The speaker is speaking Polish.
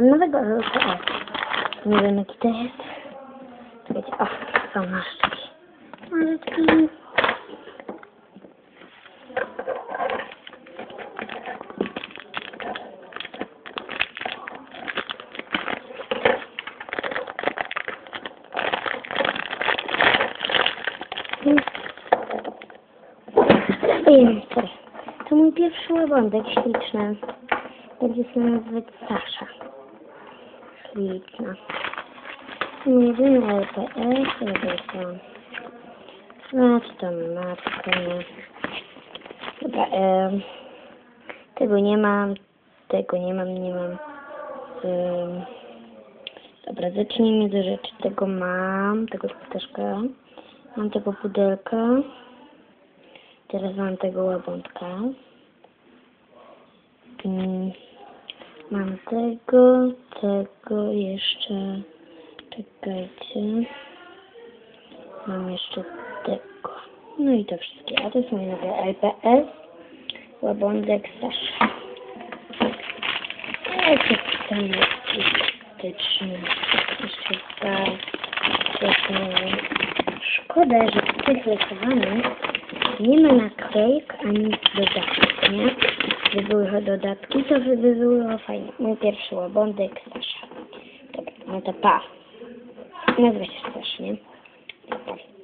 Mam nowego LPS. Nie wiem jaki to jest. Czekajcie, o, są maszczki. Sorry. To mój pierwszy łabądek śliczny. Będzie się nazywać Sasza. Śliczna. Mój jedyny LPS, to Znaczy tam matkę, nie. Dobra, em, tego nie mam, tego nie mam, nie mam. Em, dobra, zacznijmy do rzeczy. Tego mam, tego ptaszka. Mam tego pudelka. Teraz mam tego łabądka. Mm, Mam tego, tego jeszcze. Czekajcie. Mam jeszcze tego. No i to wszystkie. A to mój nowy LPS. Łabądek Sasza. Jaki tam jest styczny. Jeszcze. Coś Szkoda, że w tych rysowanych nie ma naklejek ani dodatków, nie? Gdyby były dodatki, to by było fajnie. Mój pierwszy łabądek Sasza. Dobra, no to pa. Nazywa się Sasza, nie? Pa.